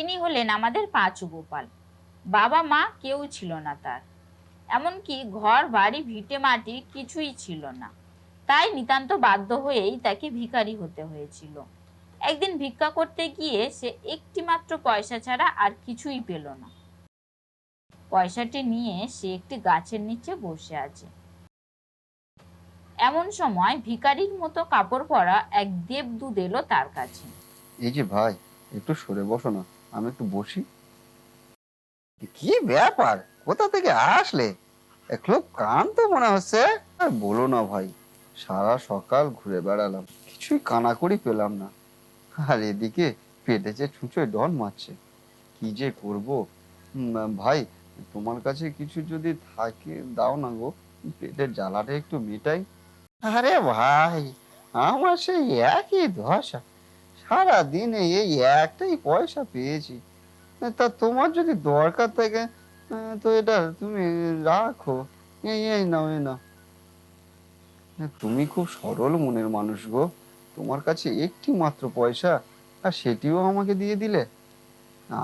ইনি হলেন আমাদের পাঁচু গোপাল। বাবা মা কেউ ছিল না তার। এমনকি ঘর, বাড়ি, ভিটে, মাটি কিছুই ছিল না। তাই নিতান্ত বাধ্য হয়েই তাকে ভিখারি হতে হয়েছিল। একদিন ভিক্ষা করতে গিয়ে সে একটি মাত্র পয়সা ছাড়া আর কিছুই পেল না। পয়সাটি নিয়ে সে একটি গাছের নিচে বসে আছে। এমন সময় ভিখারির মতো কাপড় পরা এক দেবদূত এলো তার কাছে। এই যে ভাই, একটু সরে বসো না। আমি একটু বসি। কি ব্যাপার? কোথা থেকে আসলে? একটু কান তো মনে হচ্ছে। আর বলো না ভাই, সারা সকাল ঘুরে বেড়ালাম। কিছুই কানাকড়ি পেলাম না। আর এদিকে পেটে যে ছুঁচোয় ডন মারছে। কি যে করব? ভাই, তোমার কাছে কিছু যদি থাকে, দাও না গো। পেটের জ্বালাটা একটু মেটাই। আরে ভাই, আমার সেই একই দশা সারা দিনে এই একটাই পয়সা পেয়েছি। তা তোমার যদি দরকার থাকে তো এটা তুমি রাখো। এই এই নাও এই নাও। তুমি খুব সরল মনের মানুষ গো। তোমার কাছে একটি মাত্র পয়সা, আর সেটিও আমাকে দিয়ে দিলে।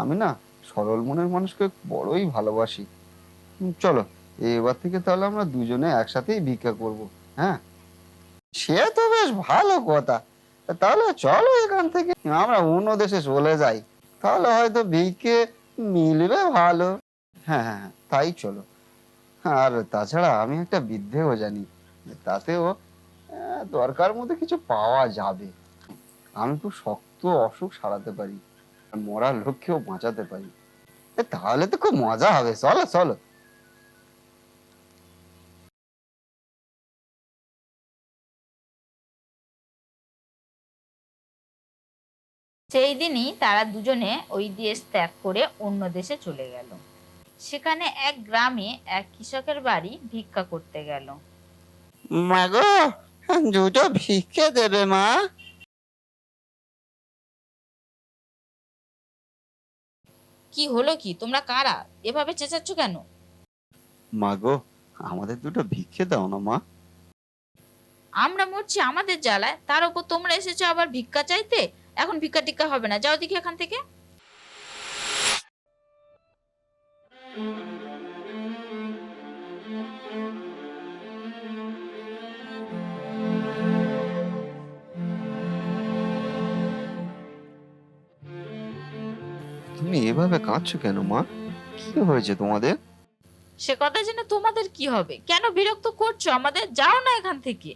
আমি না সরল মনের মানুষকে বড়ই ভালোবাসি। চলো, এবার থেকে তাহলে আমরা দুজনে একসাথেই ভিক্ষা করব হ্যাঁ? সে তো বেশ ভালো কথা। তাহলে চলো এখান থেকে। আমরা অন্য দেশে চলে যাই। তাহলে হয়তো ভিক্ষে মিলবে ভালো। হ্যাঁ হ্যাঁ হ্যাঁ, তাই চলো। আর তাছাড়া আমি একটা বিদ্যেও জানি। তাতেও দরকার মধ্যে কিছু পাওয়া যাবে। আমি খুব শক্ত অসুখ সারাতে পারি। মরার লোককেও বাঁচাতে পারি। তাহলে তো খুব মজা হবে। চলো চলো। সেই দিনই তারা দুজনে ওই দেশ ত্যাগ করে অন্য দেশে চলে গেল। সেখানে এক গ্রামে এক কৃষকের বাড়ি ভিক্ষা করতে গেল। মা গো দুটো ভিক্ষে দেবে মা। কি হলো কি? তোমরা কারা? এভাবে চেঁচাচ্ছ কেন? মা গো আমাদের দুটো ভিক্ষে দাও না মা। আমরা মরছি আমাদের জ্বালায়। তার উপর তোমরা এসেছ আবার ভিক্ষা চাইতে? এখন ভিক্ষা টিক্কা হবে না। যাও দেখি এখান থেকে। তুমি এভাবে কাঁদছো কেন মা? কি হয়েছে তোমাদের? সে কথা জেনে তোমাদের কি হবে? কেন বিরক্ত করছ? আমাদের যাও না এখান থেকে।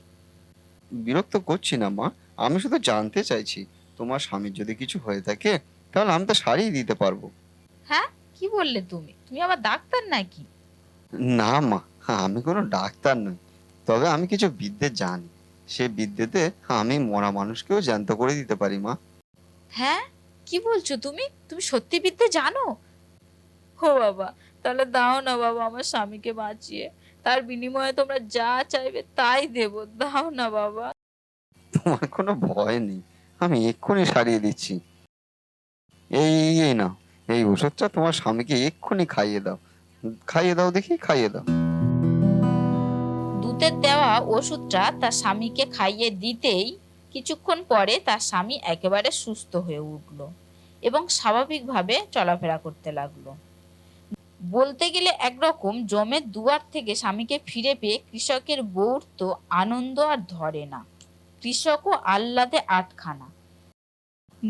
বিরক্ত করছি না মা। আমি শুধু জানতে চাইছি তোমার স্বামীর যদি কিছু হয়ে থাকে তাহলে আমি তো সারিয়ে দিতে পারব। হ্যাঁ? কি বললে তুমি? তুমি আবার ডাক্তার নাকি? না মা আমি কোনো ডাক্তার নই। তবে আমি কিছু বিদ্যে জানি। সে বিদ্যেতে আমি মরা মানুষকেও জ্যান্ত করে দিতে পারি মা। হ্যাঁ? কি বলছো তুমি? তুমি সত্যি বিদ্যে জানো? ও বাবা তাহলে দাও না বাবা আমার স্বামীকে বাঁচিয়ে। তার বিনিময়ে তোমরা যা চাইবে তাই দেব। দাও না বাবা। তোমার কোনো ভয় নেই। আমি এক্ষুনি সারিয়ে দিচ্ছি। এই এই, নাও এই ওষুধটা তোমার স্বামীকে এক্ষুনি খাইয়ে দাও। খাইয়ে দাও দেখি খাইয়ে দাও। দুধের দেওয়া ওষুধটা তার স্বামীকে খাইয়ে দিতেই কিছুক্ষণ পরে তার স্বামী একেবারে সুস্থ হয়ে উঠল এবং স্বাভাবিকভাবে চলাফেরা করতে লাগল। বলতে গেলে একরকম জমের দুয়ার থেকে স্বামীকে ফিরে পেয়ে কৃষকের বউর তো আনন্দ আর ধরে না। কৃষকও আহ্লাদে আটখানা।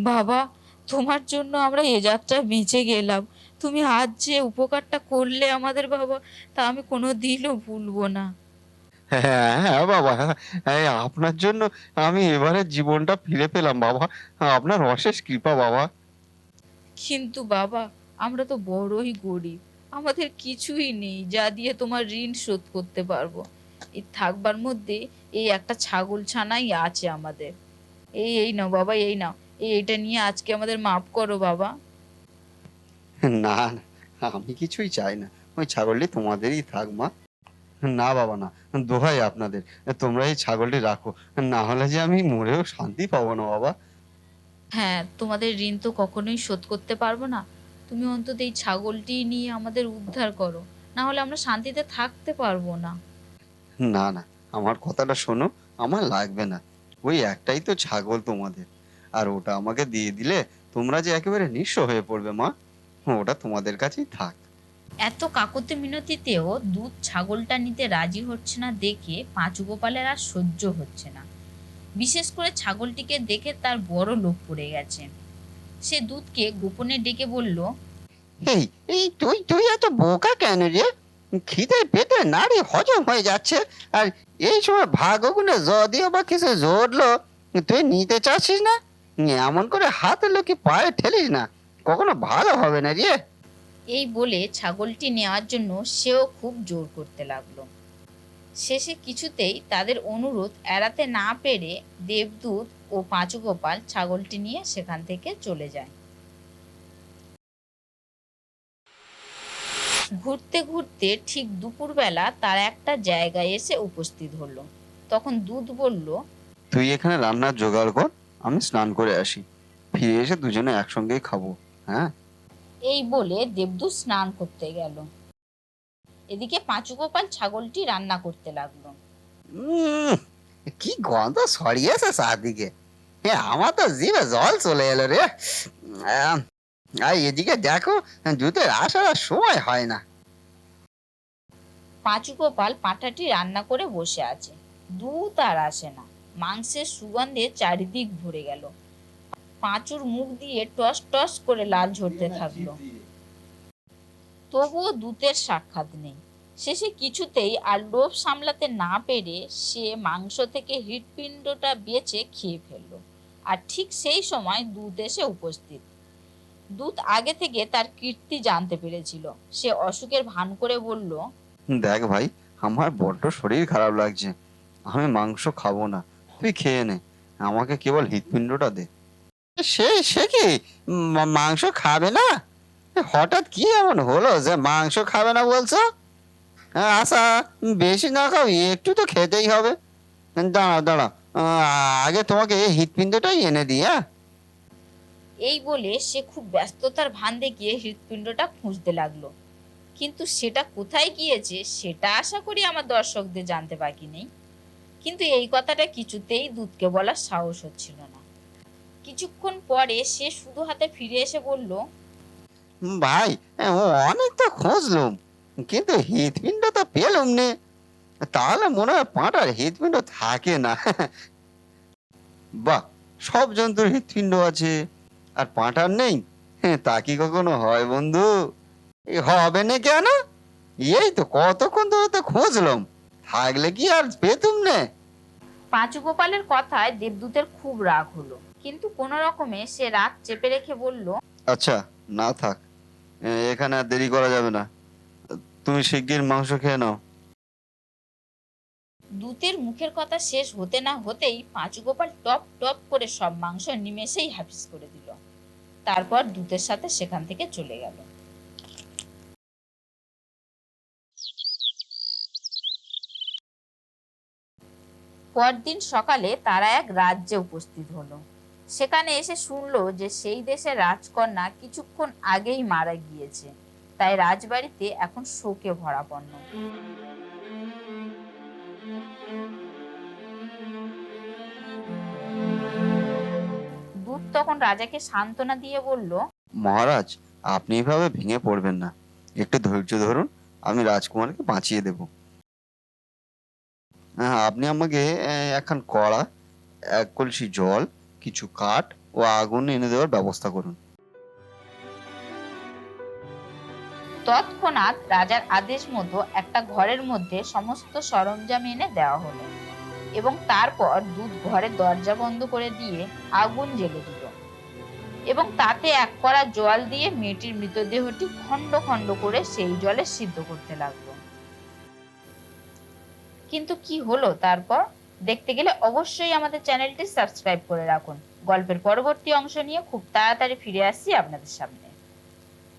বাবা তোমার জন্য আমরা এ যাত্রা বেঁচে গেলাম। তুমি আজ যে উপকারটা করলে আমাদের বাবা তা আমি কোনো দিনও ভুলবো না। হ্যাঁ হ্যাঁ বাবা হ্যাঁ এই আপনার জন্য আমি এবারে জীবনটা ফিরে পেলাম বাবা। আপনার অশেষ কৃপা বাবা। কিন্তু বাবা আমরা তো বড়ই গরিব। আমাদের কিছুই নেই যা দিয়ে তোমার ঋণ শোধ করতে পারব। থাকবার মধ্যে এই একটা ছাগল ছানাই আছে আমাদের। এই এই নাও বাবা এই নাও। এই এটা নিয়ে আজকে আমাদের মাফ করো বাবা। না না আমি কিছুই চাই না। ওই ছাগলটি তোমাদেরই থাক মা। না বাবা না। দোহাই আপনাদের। তোমরা এই ছাগলটি রাখো। না হলে যে আমি মরেও শান্তি পাবো না বাবা। হ্যাঁ তোমাদের ঋণ তো কখনোই শোধ করতে পারব না। তুমি অন্তত এই ছাগলটি নিয়ে আমাদের উদ্ধার করো। না হলে আমরা শান্তিতে থাকতে পারব না। না না আমার কথাটা শোনো আমার লাগবে না। ওই একটাই তো ছাগল তোমাদের। আর ওটা আমাকে দিয়ে দিলে তোমরা যে একেবারে নিঃস্ব হয়ে পড়বে মা ওটা তোমাদের কাছেই থাক। এত কাকতে মিনতিতেও দুধ ছাগলটা নিতে রাজি হচ্ছে না দেখে পাঁচু গোপালের আর সহ্য হচ্ছে না। বিশেষ করে ছাগলটিকে দেখে তার বড় লোভ পড়ে গেছে। সে দুধকে গোপনে ডেকে বলল এই এই তুই তুই এত বোকা কেন রে? খিদে পেটে নাড়ি হজম হয়ে যাচ্ছে। আর এই সময় ভাগগুনে যদিও বা কিছু জড়লো, তুই নিতে চাচ্ছিস না? এমন করে হাতে লোকে পায়ে ঠেলিস না। কখনো ভালো হবে না রে। এই বলে ছাগলটি নেওয়ার জন্য সেও খুব জোর করতে লাগল। শেষে কিছুতেই তাদের অনুরোধ এড়াতে না পেরে দেবদূত ও পাঁচু গোপাল ছাগলটি নিয়ে সেখান থেকে চলে যায়। ঘুরতে ঘুরতে ঠিক দুপুরবেলা তার একটা জায়গায় এসে উপস্থিত হলো। তখন দুধ বলল তুই এখানে রান্নার জোগাড় কর আমি স্নান করে আসি। ফিরে এসে দুজনে একসঙ্গেই খাব হ্যাঁ? এই বলে দেবদূত স্নান করতে গেল। এদিকে পাঁচু গোপাল ছাগলটি রান্না করতে লাগল। উম, কি গন্ধ ছড়িয়েছে চারদিকে। আমার তো জিভে জল চলে এলো রে। আর এদিকে দেখো জুতের আসার সময় হয় না। পাঁচু গোপাল পাঁঠাটি রান্না করে বসে আছে। দুধ আর আসে না। মাংসের সুগন্ধে চারিদিক ভরে গেল। পাঁচুর মুখ দিয়ে টস টস করে লাল ঝরতে থাকল। তবুও দুধের সাক্ষাৎ নেই। শেষে কিছুতেই আর লোভ সামলাতে না পেরে সে মাংস থেকে হৃৎপিণ্ডটা বেছে খেয়ে ফেলল। আর ঠিক সেই সময় দুধ এসে উপস্থিত। দুধ আগে থেকে তার কীর্তি জানতে পেরেছিল। সে অসুখের ভান করে বলল দেখ ভাই আমার বড্ড শরীর খারাপ লাগছে। আমি মাংস খাব না তুই খেয়ে নে। আমাকে কেবল হৃৎপিণ্ডটা দে। সে সে কি? মাংস খাবে না? হঠাৎ কি এমন হলো যে মাংস খাবে না বলছো? হ্যাঁ, আচ্ছা বেশি না খাও একটু তো খেতেই হবে। দাঁড়াও দাঁড়াও আগে তোমাকে এই হৃৎপিণ্ডটাই এনে দিই হ্যাঁ? এই বলে সে খুব ব্যস্ততার ভান দেখিয়ে হৃৎপিণ্ডটা খুঁজতে লাগল। কিন্তু সেটা কোথায় গিয়েছে সেটা আশা করি আমার দর্শকদের জানতে বাকি নেই। কিন্তু এই কথাটা কিছুতেই দুধকে বলার সাহস হচ্ছিল না। কিছুক্ষণ পরে সে শুধু হাতে ফিরে এসে বলল ভাই অনেক তো খুঁজলুম, কিন্তু হৃৎপিণ্ড তো পেলুম নে। তাহলে মনে হয় পাঁটার হৃৎপিণ্ড থাকে না। বাহ, সব জন্তুর হৃৎপিণ্ড আছে। আর পাঁটার নেই? হ্যাঁ, তা কি কখনো হয় বন্ধু? হবে না কেন? এই তো কতক্ষণ ধরে তো খুঁজলাম। থাকলে কি আর পেতুম নে? পাঁচু গোপালের কথায় দেবদূতের খুব রাগ হলো। কিন্তু কোনো রকমে সে রাগ চেপে রেখে বলল আচ্ছা না থাক। এখানে আর দেরি করা যাবে না। তুমি শিগগির মাংস খেয়ে নাও। দূতের মুখের কথা শেষ হতে না হতেই পাঁচু গোপাল টপ টপ করে সব মাংস নিমেষেই হাফিস করে দিল। তারপর দূতের সাথে সেখান থেকে চলে গেল। পরদিন সকালে তারা এক রাজ্যে উপস্থিত হলো। সেখানে এসে শুনলো যে সেই দেশের রাজকন্যা কিছুক্ষণ আগেই মারা গিয়েছে। তাই রাজবাড়িতে এখন শোকে ভরাপন্ন। তখন রাজাকে সান্ত্বনা দিয়ে বলল মহারাজ আপনি এভাবে ভেঙে পড়বেন না। একটু ধৈর্য ধরুন আমি রাজকুমারকে বাঁচিয়ে দেব। হ্যাঁ আপনি আমাকে আহ, একখান কড়া এক কলসি জল কিছু কাঠ ও আগুন এনে দেওয়ার ব্যবস্থা করুন। তৎক্ষণাৎ রাজার আদেশ মতো একটা ঘরের মধ্যে সমস্ত সরঞ্জাম এনে দেওয়া হলো এবং তারপর দুধ ঘরের দরজা বন্ধ করে দিয়ে আগুন জ্বেলে দিল। এবং তাতে এক কড়া জল দিয়ে মেয়েটির মৃতদেহটি খণ্ড খণ্ড করে সেই জলে সিদ্ধ করতে লাগল। কিন্তু কি হলো তারপর? দেখতে গেলে অবশ্যই আমাদের চ্যানেলটি সাবস্ক্রাইব করে রাখুন। গল্পের পরবর্তী অংশ নিয়ে খুব তাড়াতাড়ি ফিরে আসছি আপনাদের সামনে।